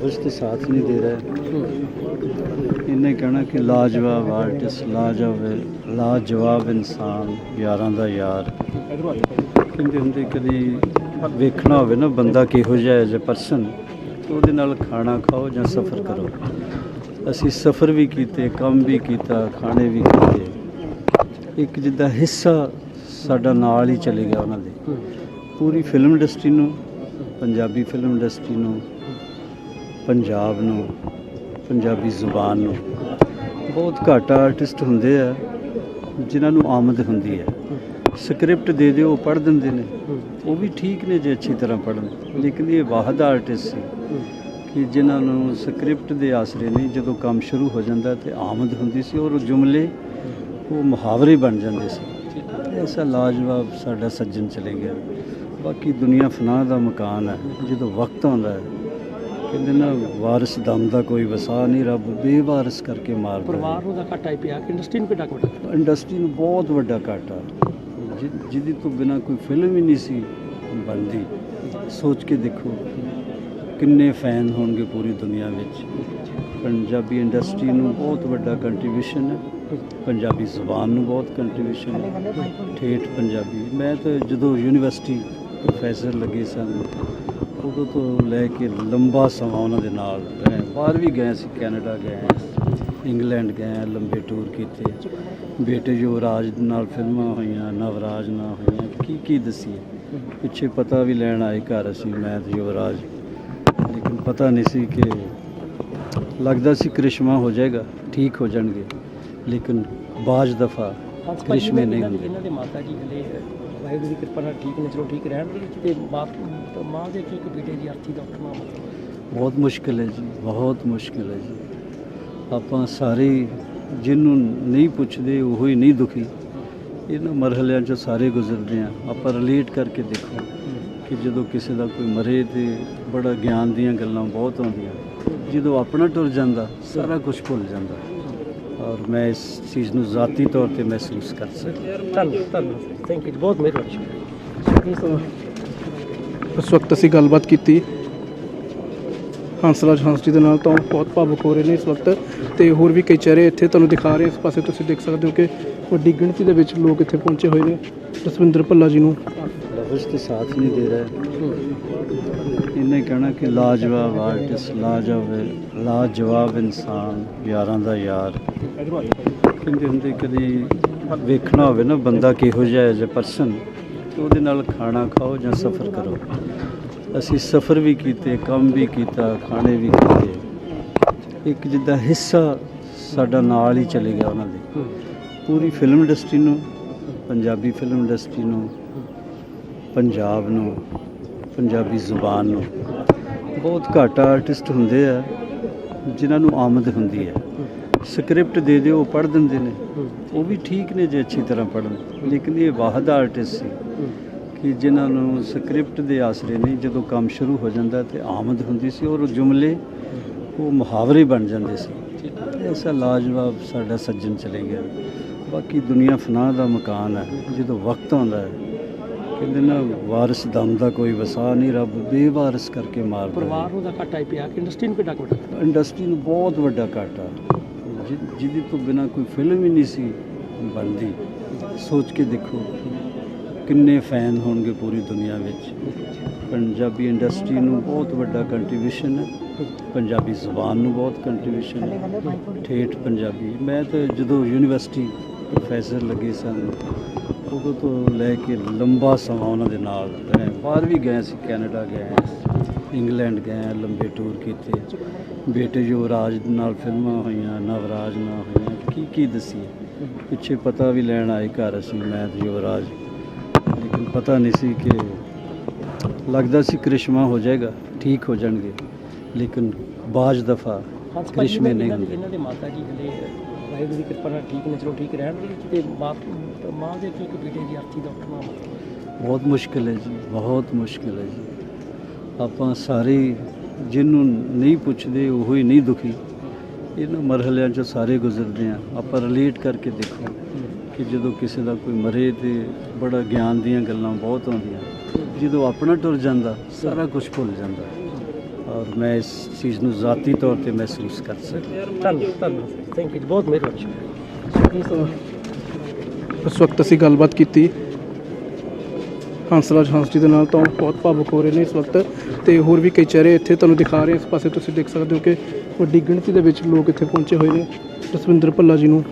लफ्ज़ तो साथ नहीं दे रहा ਇਹਨੇ ਕਹਿਣਾ ਕਿ ਲਾਜਵਾਬ ਆਰਟਿਸਟ ਲਾਜਵਾਬ ਲਾਜਵਾਬ ਇਨਸਾਨ ਯਾਰਾਂ ਦਾ ਯਾਰ ਕਹਿੰਦੇ ਹੁੰਦੇ ਕਦੀ ਵੇਖਣਾ ਹੋਵੇ ਨਾ ਬੰਦਾ ਕਿਹੋ ਜਿਹਾ ਹੈ ਜੇ ਪਰਸਨ ਉਹਦੇ ਨਾਲ ਖਾਣਾ ਖਾਓ ਜਾਂ ਸਫ਼ਰ ਕਰੋ ਅਸੀਂ ਸਫ਼ਰ ਵੀ ਕੀਤੇ ਕੰਮ ਵੀ ਕੀਤਾ ਖਾਣੇ ਵੀ ਕੀਤੇ ਇੱਕ ਜਿੱਦਾਂ ਹਿੱਸਾ ਸਾਡਾ ਨਾਲ ਹੀ ਚਲੇ ਗਿਆ ਉਹਨਾਂ ਦੇ ਪੂਰੀ ਫਿਲਮ ਇੰਡਸਟਰੀ ਨੂੰ ਪੰਜਾਬੀ ਫਿਲਮ ਇੰਡਸਟਰੀ ਨੂੰ ਪੰਜਾਬ ਨੂੰ, ਪੰਜਾਬੀ ਜ਼ੁਬਾਨ ਨੂੰ। ਬਹੁਤ ਘੱਟ ਆਰਟਿਸਟ ਹੁੰਦੇ ਆ, ਜਿਨ੍ਹਾਂ ਨੂੰ ਆਮਦ ਹੁੰਦੀ ਹੈ। ਸਕ੍ਰਿਪਟ ਦੇ ਦਿਓ ਪੜ੍ਹ ਦਿੰਦੇ ਨੇ। ਉਹ ਵੀ ਠੀਕ ਨੇ ਜੇ ਅੱਛੀ ਤਰ੍ਹਾਂ ਪੜ੍ਹਨ। ਲੇਕਿਨ ਇਹ ਵਾਹਦ ਆਰਟਿਸਟ ਸੀ ਕਿ ਜਿਨ੍ਹਾਂ ਨੂੰ ਸਕ੍ਰਿਪਟ ਦੇ ਆਸਰੇ ਨਹੀਂ, ਜਦੋਂ ਕੰਮ ਸ਼ੁਰੂ ਹੋ ਜਾਂਦਾ ਤੇ ਆਮਦ ਹੁੰਦੀ ਸੀ ਔਰ ਜੁਮਲੇ, ਉਹ ਮੁਹਾਵਰੇ ਬਣ ਜਾਂਦੇ ਸੀ। ਐਸਾ ਲਾਜਵਾਬ ਸਾਡਾ ਸੱਜਣ ਚਲੇ ਗਿਆ। ਬਾਕੀ ਦੁਨੀਆ ਫਨਾਹ ਦਾ ਮਕਾਨ ਹੈ। ਜਦੋਂ ਵਕਤ ਆਉਂਦਾ ਹੈ ਕਹਿੰਦੇ ਨਾ ਵਾਰਿਸ ਦਮ ਦਾ ਕੋਈ ਵਸਾ ਨਹੀਂ ਰੱਬ ਬੇਵਾਰਿਸ ਕਰਕੇ ਮਾਰਦਾ। ਪਰਿਵਾਰ ਨੂੰ ਦਾ ਘਾਟਾ ਹੀ ਪਿਆ ਕਿ ਇੰਡਸਟਰੀ ਨੂੰ ਕਿੱਡਾ ਘਾਟਾ? ਇੰਡਸਟਰੀ ਨੂੰ ਬਹੁਤ ਵੱਡਾ ਘਾਟਾ। ਜਿ- ਜਿਹਦੀ ਤੋਂ ਬਿਨਾ ਕੋਈ ਫਿਲਮ ਹੀ ਨਹੀਂ ਸੀ ਬਣਦੀ। ਸੋਚ ਕੇ ਦੇਖੋ ਕਿੰਨੇ ਫੈਨ ਹੋਣਗੇ ਪੂਰੀ ਦੁਨੀਆ ਵਿੱਚ। ਪੰਜਾਬੀ ਇੰਡਸਟਰੀ ਨੂੰ ਬਹੁਤ ਵੱਡਾ ਕੰਟਰੀਬਿਊਸ਼ਨ ਹੈ। ਪੰਜਾਬੀ ਜ਼ੁਬਾਨ ਨੂੰ ਬਹੁਤ ਕੰਟਰੀਬਿਊਸ਼ਨ ਹੈ। ਠੇਠ ਪੰਜਾਬੀ। ਮੈਂ ਤਾਂ ਜਦੋਂ ਯੂਨੀਵਰਸਿਟੀ ਪ੍ਰੋਫੈਸਰ ਲੱਗੇ ਸਨ ਉਦੋਂ ਤੋਂ ਲੈ ਕੇ ਲੰਬਾ ਸਮਾਂ ਉਹਨਾਂ ਦੇ ਨਾਲ ਰਹੇ ਬਾਹਰ ਵੀ ਗਏ ਸੀ ਕੈਨੇਡਾ ਗਏ ਇੰਗਲੈਂਡ ਗਏ ਲੰਬੇ ਟੂਰ ਕੀਤੇ। ਬੇਟੇ ਯੁਵਰਾਜ ਨਾਲ ਫਿਲਮਾਂ ਹੋਈਆਂ ਨਵਰਾਜ ਨਾਲ ਹੋਈਆਂ ਕੀ ਕੀ ਦਸੀਏ? ਪਿੱਛੇ ਪਤਾ ਵੀ ਲੈਣ ਆਏ ਘਰ ਅਸੀਂ ਮੈਂ ਤੇ ਯੁਵਰਾਜ। ਲੇਕਿਨ ਪਤਾ ਨਹੀਂ ਸੀ ਕਿ ਲੱਗਦਾ ਸੀ ਕ੍ਰਿਸ਼ਮਾ ਹੋ ਜਾਏਗਾ ਠੀਕ ਹੋ ਜਾਣਗੇ। ਲੇਕਿਨ ਬਾਜ ਦਫਾ ਕ੍ਰਿਸ਼ਮੇ ਨਹੀਂ ਹੁੰਦੇ। ਇਹਨਾਂ ਦੇ ਮਾਤਾ ਜੀ ਹਲੇ ਵਾਹਿਗੁਰੂ ਦੀ ਕਿਰਪਾ ਨਾਲ ਠੀਕ ਨੇ, ਚਲੋ ਠੀਕ ਰਹਿਣ ਤੇ ਬਾਪ ਮਾਂ ਦੇ ਇੱਕ ਬੇਟੇ ਦੀ ਅਰਥੀ ਦਾ ਉੱਠਣਾ ਬਹੁਤ ਮੁਸ਼ਕਿਲ ਹੈ ਜੀ, ਬਹੁਤ ਮੁਸ਼ਕਿਲ ਹੈ ਜੀ। ਆਪਾਂ ਸਾਰੇ ਜਿਹਨੂੰ ਨਹੀਂ ਪੁੱਛਦੇ, ਉਹ ਹੀ ਨਹੀਂ ਦੁਖੀ। ਇਹਨਾਂ ਮਰਹਲਿਆਂ 'ਚੋਂ ਸਾਰੇ ਗੁਜ਼ਰਦੇ ਆ। ਆਪਾਂ ਰਿਲੇਟ ਕਰਕੇ ਦੇਖੋ ਕਿ ਜਦੋਂ ਕਿਸੇ ਦਾ ਕੋਈ ਮਰੇ ਤੇ ਬੜਾ ਗਿਆਨ ਦੀਆਂ ਗੱਲਾਂ ਬਹੁਤ ਆਉਂਦੀਆਂ। ਜਦੋਂ ਆਪਣਾ ਟੁਰ ਜਾਂਦਾ, ਸਾਰਾ ਕੁਝ ਭੁੱਲ ਜਾਂਦਾ। ਔਰ ਮੈਂ ਇਸ ਚੀਜ਼ ਨੂੰ ਜ਼ਾਤੀ ਤੌਰ ਤੇ ਮਹਿਸੂਸ ਕਰ ਸਕਦਾ ਧੰਨਵਾਦ ਧੰਨਵਾਦ ਥੈਂਕ ਯੂ ਬਹੁਤ ਮਿਹਰਬਾਨੀ ਸ਼ੁਕਰੀਆ ਉਸ ਵਕਤ ਅਸੀਂ ਗੱਲਬਾਤ ਕੀਤੀ ਹੰਸਰਾਜ ਹੰਸ ਜੀ ਦੇ ਨਾਲ ਤਾਂ ਬਹੁਤ ਭਾਵੁਕ ਹੋ ਰਹੇ ਨੇ ਇਸ ਵਕਤ ਤੇ ਹੋਰ ਵੀ ਕਈ ਚਿਹਰੇ ਇੱਥੇ ਤੁਹਾਨੂੰ ਦਿਖਾ ਰਹੇ ਇਸ ਪਾਸੇ ਤੁਸੀਂ ਦੇਖ ਸਕਦੇ ਹੋ ਕਿ ਵੱਡੀ ਗਿਣਤੀ ਦੇ ਵਿੱਚ ਲੋਕ ਇੱਥੇ ਪਹੁੰਚੇ ਹੋਏ ਨੇ ਜਸਵਿੰਦਰ ਭੱਲਾ ਜੀ ਨੂੰ ਲਫ਼ਜ਼ ਤੇ ਸਾਥ ਨਹੀਂ ਦੇ ਰਿਹਾ ਇਹਨੇ ਕਹਿਣਾ ਕਿ ਲਾਜਵਾਬ ਆਰਟਿਸਟ ਲਾਜਵਾਬ ਲਾਜਵਾਬ ਇਨਸਾਨ ਯਾਰਾਂ ਦਾ ਯਾਰ ਕਹਿੰਦੇ ਹੁੰਦੇ ਕਦੀ ਵੇਖਣਾ ਹੋਵੇ ਨਾ ਬੰਦਾ ਕਿਹੋ ਜਿਹਾ ਹੈ ਜੇ ਪਰਸਨ ਉਹਦੇ ਨਾਲ ਖਾਣਾ ਖਾਓ ਜਾਂ ਸਫ਼ਰ ਕਰੋ। ਅਸੀਂ ਸਫ਼ਰ ਵੀ ਕੀਤੇ, ਕੰਮ ਵੀ ਕੀਤਾ, ਖਾਣੇ ਵੀ ਕੀਤੇ। ਇੱਕ ਜਿੱਦਾਂ ਹਿੱਸਾ ਸਾਡਾ ਨਾਲ ਹੀ ਚਲੇ ਗਿਆ ਉਹਨਾਂ ਦੇ। ਪੂਰੀ ਫਿਲਮ ਇੰਡਸਟਰੀ ਨੂੰ, ਪੰਜਾਬੀ ਫਿਲਮ ਇੰਡਸਟਰੀ ਨੂੰ, ਪੰਜਾਬ ਨੂੰ, ਪੰਜਾਬੀ ਜ਼ੁਬਾਨ ਨੂੰ। ਬਹੁਤ ਘੱਟ ਆਰਟਿਸਟ ਹੁੰਦੇ ਆ, ਜਿਨ੍ਹਾਂ ਨੂੰ ਆਮਦ ਹੁੰਦੀ ਹੈ। ਸਕ੍ਰਿਪਟ ਦੇ ਦਿਓ ਉਹ ਪੜ੍ਹ ਦਿੰਦੇ ਨੇ। ਉਹ ਵੀ ਠੀਕ ਨੇ ਜੇ ਅੱਛੀ ਤਰ੍ਹਾਂ ਪੜ੍ਹਨ। ਲੇਕਿਨ ਇਹ ਵਾਹਦ ਆਰਟਿਸਟ ਸੀ ਕਿ ਜਿਨ੍ਹਾਂ ਨੂੰ ਸਕ੍ਰਿਪਟ ਦੇ ਆਸਰੇ ਨਹੀਂ ਜਦੋਂ ਕੰਮ ਸ਼ੁਰੂ ਹੋ ਜਾਂਦਾ ਤੇ ਆਮਦ ਹੁੰਦੀ ਸੀ ਔਰ ਉਹ ਜੁਮਲੇ ਉਹ ਮੁਹਾਵਰੇ ਬਣ ਜਾਂਦੇ ਸੀ। ਐਸਾ ਲਾਜਵਾਬ ਸਾਡਾ ਸੱਜਣ ਚਲੇ ਗਿਆ। ਬਾਕੀ ਦੁਨੀਆ ਫਨਾ ਦਾ ਮਕਾਨ ਹੈ। ਜਦੋਂ ਵਕਤ ਆਉਂਦਾ ਹੈ ਕਹਿੰਦੇ ਨਾ ਵਾਰਿਸ ਦਮ ਦਾ ਕੋਈ ਵਸਾ ਨਹੀਂ ਰੱਬ ਬੇਵਾਰਿਸ ਕਰਕੇ ਮਾਰਦਾ। ਪਰਿਵਾਰ ਨੂੰ ਦਾ ਘਾਟਾ ਹੀ ਪਿਆ ਕਿ ਇੰਡਸਟਰੀ ਨੂੰ ਕਿੱਡਾ ਘਾਟਾ? ਇੰਡਸਟਰੀ ਨੂੰ ਬਹੁਤ ਵੱਡਾ ਘਾਟਾ। ਜਿਹਦੇ ਤੋਂ ਬਿਨਾ ਕੋਈ ਫਿਲਮ ਹੀ ਨਹੀਂ ਸੀ ਬਣਦੀ। ਸੋਚ ਕੇ ਦੇਖੋ ਕਿੰਨੇ ਫੈਨ ਹੋਣਗੇ ਪੂਰੀ ਦੁਨੀਆ ਵਿੱਚ। ਪੰਜਾਬੀ ਇੰਡਸਟਰੀ ਨੂੰ ਬਹੁਤ ਵੱਡਾ ਕੰਟਰੀਬਿਊਸ਼ਨ ਹੈ। ਪੰਜਾਬੀ ਜ਼ੁਬਾਨ ਨੂੰ ਬਹੁਤ ਕੰਟਰੀਬਿਊਸ਼ਨ ਹੈ। ਠੇਠ ਪੰਜਾਬੀ। ਮੈਂ ਤਾਂ ਜਦੋਂ ਯੂਨੀਵਰਸਿਟੀ ਪ੍ਰੋਫੈਸਰ ਲੱਗੇ ਸਨ, ਉਦੋਂ ਤੋਂ ਲੈ ਕੇ ਲੰਬਾ ਸਮਾਂ ਉਹਨਾਂ ਦੇ ਨਾਲ ਰਹੇ। ਬਾਹਰ ਵੀ ਗਏ ਸੀ, ਕੈਨੇਡਾ ਗਏ। ਇੰਗਲੈਂਡ ਗਏ ਲੰਬੇ ਟੂਰ ਕੀਤੇ। ਬੇਟੇ ਯੁਵਰਾਜ ਨਾਲ ਫਿਲਮਾਂ ਹੋਈਆਂ ਨਵਰਾਜ ਨਾਲ ਹੋਈਆਂ। ਕੀ ਕੀ ਦਸੀਏ? ਪਿੱਛੇ ਪਤਾ ਵੀ ਲੈਣ ਆਏ ਘਰ ਅਸੀਂ ਮੈਂ ਤੇ ਯੁਵਰਾਜ। ਲੇਕਿਨ ਪਤਾ ਨਹੀਂ ਸੀ ਕਿ ਲੱਗਦਾ ਸੀ ਕ੍ਰਿਸ਼ਮਾ ਹੋ ਜਾਏਗਾ ਠੀਕ ਹੋ ਜਾਣਗੇ। ਲੇਕਿਨ ਬਾਜ ਦਫਾ ਕ੍ਰਿਸ਼ਮੇ ਨਹੀਂ ਹੁੰਦੇ। ਇਹਨਾਂ ਦੇ ਮਾਤਾ ਜੀ ਹਲੇ ਵਾਹਿਗੁਰੂ ਦੀ ਕਿਰਪਾ ਨਾਲ ਠੀਕ ਨੇ ਚਲੋ ਠੀਕ ਰਹਿਣ ਤੇ ਮਾਂ ਦੇ ਇੱਕ ਇੱਕ ਬੇਟੇ ਦੀ ਅਰਥੀ ਦਾ ਉੱਠਣਾ। ਬਹੁਤ ਮੁਸ਼ਕਿਲ ਹੈ ਜੀ ਬਹੁਤ ਮੁਸ਼ਕਿਲ ਹੈ ਜੀ। ਆਪਾਂ ਸਾਰੇ ਜਿਹਨੂੰ ਨਹੀਂ ਪੁੱਛਦੇ ਉਹ ਹੀ ਨਹੀਂ ਦੁਖੀ। ਇਹਨਾਂ ਮਰਹਲਿਆਂ 'ਚੋਂ ਸਾਰੇ ਗੁਜ਼ਰਦੇ ਆ। ਆਪਾਂ ਰਿਲੇਟ ਕਰਕੇ ਦੇਖੋ ਕਿ ਜਦੋਂ ਕਿਸੇ ਦਾ ਕੋਈ ਮਰੇ ਤੇ ਬੜਾ ਗਿਆਨ ਦੀਆਂ ਗੱਲਾਂ ਬਹੁਤ ਆਉਂਦੀਆਂ। ਜਦੋਂ ਆਪਣਾ ਟੁਰ ਜਾਂਦਾ ਸਾਰਾ ਕੁਝ ਭੁੱਲ ਜਾਂਦਾ। ਔਰ ਮੈਂ ਇਸ ਚੀਜ਼ ਨੂੰ ਜ਼ਾਤੀ ਤੌਰ ਤੇ ਮਹਿਸੂਸ ਕਰ ਸਕਦਾ। ਧੰਨਵਾਦ ਧੰਨਵਾਦ। ਥੈਂਕ ਯੂ ਬਹੁਤ ਮਿਹਰਬਾਨੀ। ਇਸ ਵਕਤ ਅਸੀਂ ਗੱਲਬਾਤ ਕੀਤੀ ਹੰਸਰਾਜ ਹੰਸ ਜੀ ਦੇ ਨਾਲ ਤਾਂ ਉਹ ਬਹੁਤ ਭਾਵੁਕ ਹੋ ਰਹੇ ਨੇ ਇਸ ਵਕਤ ਤੇ ਹੋਰ ਵੀ ਕਈ ਚਿਹਰੇ ਇੱਥੇ ਤੁਹਾਨੂੰ ਦਿਖਾ ਰਹੇ ਇਸ ਪਾਸੇ ਤੁਸੀਂ ਦੇਖ ਸਕਦੇ ਹੋ ਕਿ ਵੱਡੀ ਗਿਣਤੀ ਦੇ ਵਿੱਚ ਲੋਕ ਇੱਥੇ ਪਹੁੰਚੇ ਹੋਏ ਨੇ। ਜਸਵਿੰਦਰ ਭੱਲਾ ਜੀ ਨੂੰ